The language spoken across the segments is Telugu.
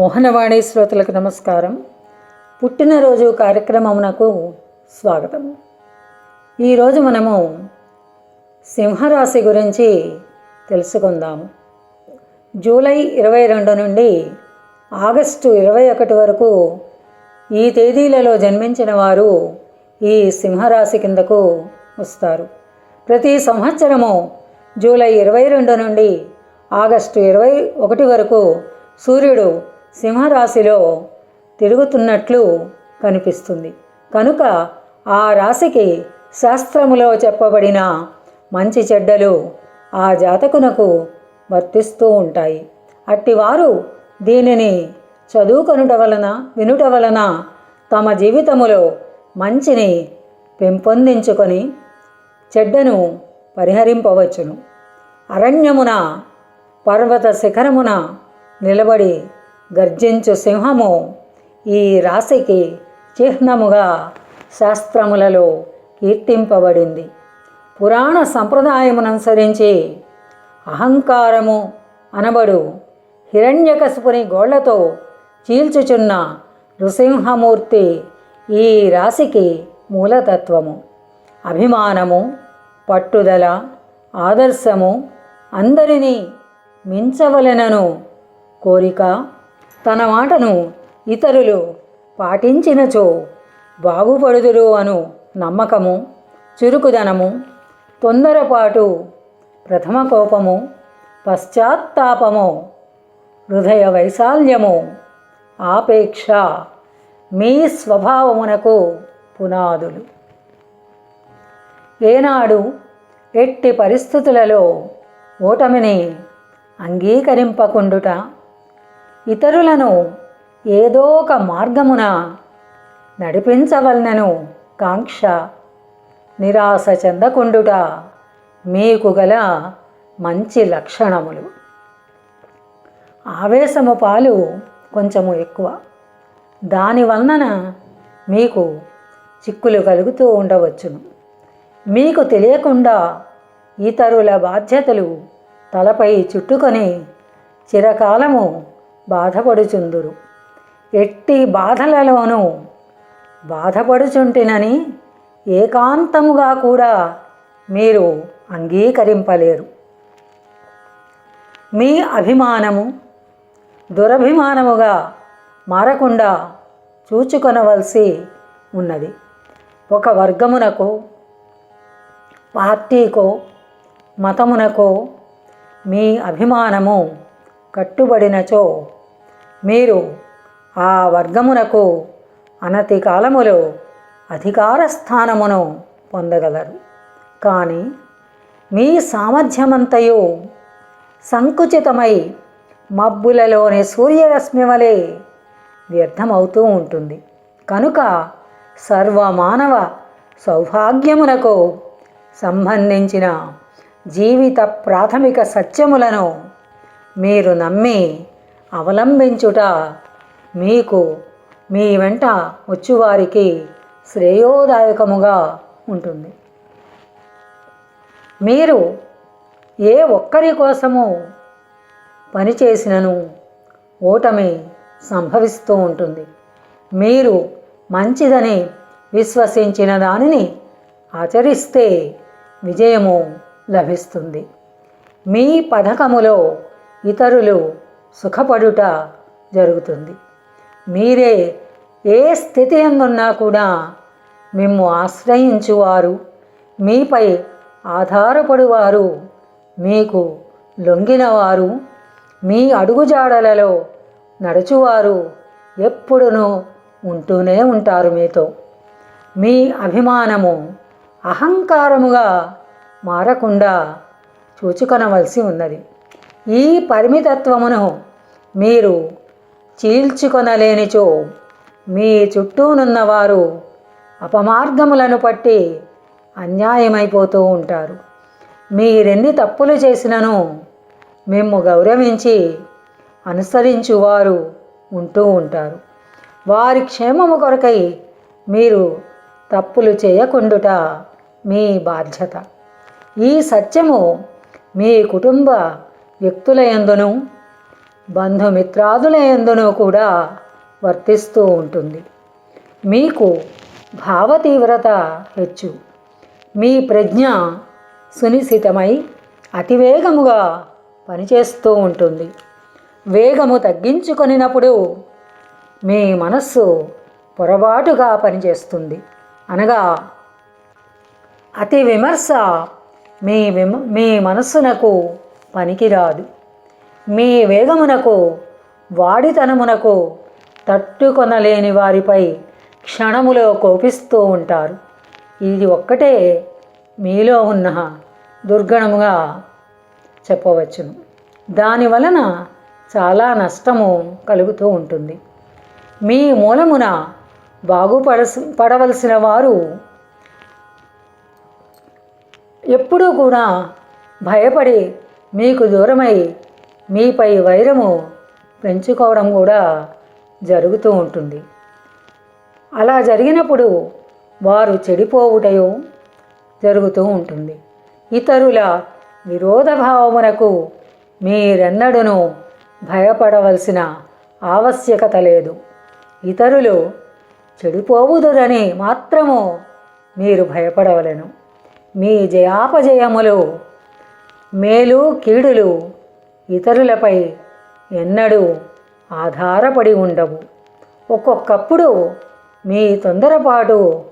మోహనవాణి శ్రోతలకు నమస్కారం. పుట్టినరోజు కార్యక్రమమునకు స్వాగతం. ఈరోజు మనము సింహరాశి గురించి తెలుసుకుందాము. జూలై ఇరవై రెండు నుండి ఆగస్టు ఇరవై ఒకటి వరకు ఈ తేదీలలో జన్మించిన వారు ఈ సింహరాశి కిందకు వస్తారు. ప్రతి సంవత్సరము జూలై ఇరవై రెండు నుండి ఆగస్టు ఇరవై ఒకటి వరకు సూర్యుడు సింహరాశిలో తిరుగుతున్నట్లు కనిపిస్తుంది. కనుక ఆ రాశికి శాస్త్రములో చెప్పబడిన మంచి చెడ్డలు ఆ జాతకునకు వర్తిస్తూ ఉంటాయి. అట్టివారు దీనిని చదువుకొనుట వలన వినుట వలన తమ జీవితములో మంచిని పెంపొందించుకొని చెడ్డను పరిహరింపవచ్చును. అరణ్యమున పర్వత శిఖరమున నిలబడి గర్జించు సింహము ఈ రాశికి చిహ్నముగా శాస్త్రములలో కీర్తింపబడింది. పురాణ సంప్రదాయముననుసరించి అహంకారము అనబడు హిరణ్యకశుపుని గోళ్ళతో చీల్చుచున్న నృసింహమూర్తి ఈ రాశికి మూలతత్వము. అభిమానము పట్టుదల ఆదర్శము అందరినీ మించవలెనను కోరిక తన మాటను ఇతరులు పాటించినచో బాగుపడుదురు అను నమ్మకము చురుకుదనము తొందరపాటు ప్రథమ కోపము పశ్చాత్తాపము హృదయ వైశాల్యము ఆపేక్ష మీ స్వభావమునకు పునాదులు. ఏనాడు ఎట్టి పరిస్థితులలో ఓటమిని అంగీకరింపకుండుట ఇతరులను ఏదో ఒక మార్గమున నడిపించవలనను కాంక్ష నిరాశ చెందకుండుట మీకు గల మంచి లక్షణములు. ఆవేశము పాలు కొంచెము ఎక్కువ. దానివలన మీకు చిక్కులు కలుగుతూ ఉండవచ్చును. మీకు తెలియకుండా ఇతరుల బాధ్యతలు తలపై చుట్టుకొని చిరకాలము బాధపడుచుందురు. ఎట్టి బాధలలోనూ బాధపడుచుంటినని ఏకాంతముగా కూడా మీరు అంగీకరింపలేరు. మీ అభిమానము దురభిమానముగా మారకుండా చూచుకొనవలసి ఉన్నది. ఒక వర్గమునకు పార్టీకో మతమునకో మీ అభిమానము కట్టుబడినచో మీరు ఆ వర్గమునకు అనతి కాలములో అధికార స్థానమును పొందగలరు. కానీ మీ సామర్థ్యమంతయు సంకుచితమై మబ్బులలోని సూర్యరశ్మి వలె వ్యర్థమవుతూ ఉంటుంది. కనుక సర్వమానవ సౌభాగ్యమునకు సంబంధించిన జీవిత ప్రాథమిక సత్యములను మీరు నమ్మి అవలంబించుట మీకు మీ వెంట వచ్చువారికి శ్రేయోదాయకముగా ఉంటుంది. మీరు ఏ ఒక్కరి కోసము పనిచేసినను ఓటమి సంభవిస్తూ ఉంటుంది. మీరు మంచిదని విశ్వసించిన దానిని ఆచరిస్తే విజయము లభిస్తుంది. మీ పథకములో ఇతరులు సుఖపడుట జరుగుతుంది. మీరే ఏ స్థితి ఎందున్నా కూడా మిమ్ము ఆశ్రయించువారు మీపై ఆధారపడువారు మీకు లొంగినవారు మీ అడుగుజాడలలో నడుచువారు ఎప్పుడునూ ఉంటూనే ఉంటారు మీతో. మీ అభిమానము అహంకారముగా మారకుండా చూచుకొనవలసి ఉన్నది. ఈ పరిమితత్వమును మీరు చీల్చుకొనలేనిచో మీ చుట్టూనున్నవారు అపమార్గములను పట్టి అన్యాయమైపోతూ ఉంటారు. మీరెన్ని తప్పులు చేసినను మేము గౌరవించి అనుసరించువారు ఉంటూ ఉంటారు. వారి క్షేమము కొరకై మీరు తప్పులు చేయకుండుట మీ బాధ్యత. ఈ సత్యము మీ కుటుంబ వ్యక్తుల యందును బంధుమిత్రాదుల ఎందునూ కూడా వర్తిస్తూ ఉంటుంది. మీకు భావతీవ్రత హెచ్చు మీ ప్రజ్ఞ సునిశ్చితమై అతివేగముగా పనిచేస్తూ ఉంటుంది. వేగము తగ్గించుకొనినప్పుడు మీ మనస్సు పొరపాటుగా పనిచేస్తుంది. అనగా అతి విమర్శ మీ విమ మీ మనస్సునకు పనికిరాదు. మీ వేగమునకు వాడితనమునకు తట్టుకొనలేని వారిపై క్షణములో కోపిస్తూ ఉంటారు. ఇది ఒక్కటే మీలో ఉన్న దుర్గణముగా చెప్పవచ్చును. దాని వలన చాలా నష్టము కలుగుతూ ఉంటుంది. మీ మూలమున బాగుపడస పడవలసిన వారు ఎప్పుడూ కూడా భయపడి మీకు దూరమై మీపై వైరము పెంచుకోవడం కూడా జరుగుతూ ఉంటుంది. అలా జరిగినప్పుడు వారు చెడిపోవుటయో జరుగుతూ ఉంటుంది. ఇతరుల విరోధభావమునకు మీరెన్నడూను భయపడవలసిన ఆవశ్యకత లేదు. ఇతరులు చెడిపోవుదురని మాత్రము మీరు భయపడవలను. మీ జయాపజయములు మేలు కీడులు ఇతరులపై ఎన్నడూ ఆధారపడి ఉండవు. ఒక్కొక్కప్పుడు మీ తొందరపాటు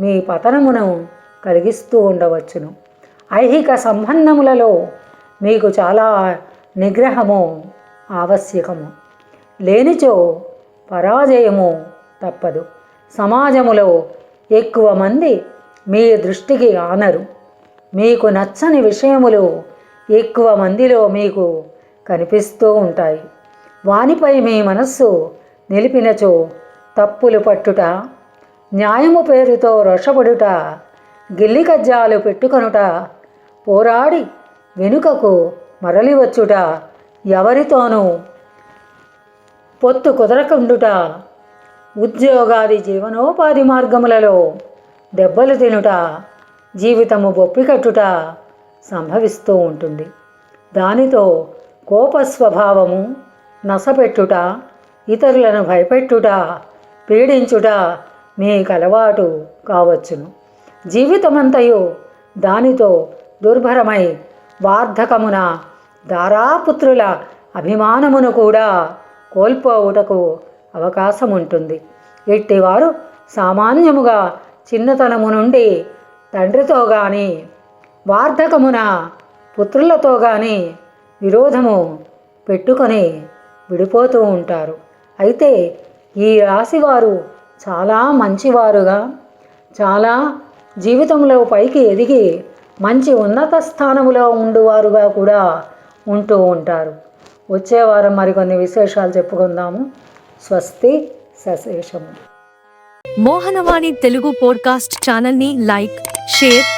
మీ పతనమును కలిగిస్తూ ఉండవచ్చును. ఐహిక సంబంధములలో మీకు చాలా నిగ్రహము ఆవశ్యకము. లేనిచో పరాజయము తప్పదు. సమాజములో ఎక్కువ మంది మీ దృష్టికి ఆనరు. మీకు నచ్చని విషయములు ఎక్కువ మందిలో మీకు కనిపిస్తూ ఉంటాయి. వానిపై మీ మనస్సు నిలిపినచో తప్పులు పట్టుట న్యాయము పేరుతో రొషపడుట గిల్లి కజ్జాలు పెట్టుకొనుట పోరాడి వెనుకకు మరలివచ్చుట ఎవరితోనూ పొత్తు కుదరకుండుట ఉద్యోగాది జీవనోపాధి మార్గములలో దెబ్బలు తినుట జీవితము బొప్పికట్టుట సంభవిస్తూ ఉంటుంది. దానితో కోప స్వభావము నసపెట్టుట ఇతరులను భయపెట్టుట పీడించుట మీకు అలవాటు కావచ్చును. జీవితమంతయు దానితో దుర్భరమై వార్ధకమున దారాపుత్రుల అభిమానమును కూడా కోల్పోవుటకు అవకాశం ఉంటుంది ఇట్టివారు సామాన్యముగా చిన్నతనము నుండి తండ్రితో కానీ వార్ధకమున పుత్రులతో గాని విరోధము పెట్టుకొని విడిపోతూ ఉంటారు. అయితే ఈ రాశివారు చాలా మంచివారుగా చాలా జీవితంలో పైకి ఎదిగి మంచి ఉన్నత స్థానములో ఉండువారుగా కూడా ఉంటూ ఉంటారు. వచ్చే వారం మరికొన్ని విశేషాలు చెప్పుకుందాము. స్వస్తి సశేషము. మోహనవాణి తెలుగు పోడ్కాస్ట్ ఛానల్ని లైక్ షేర్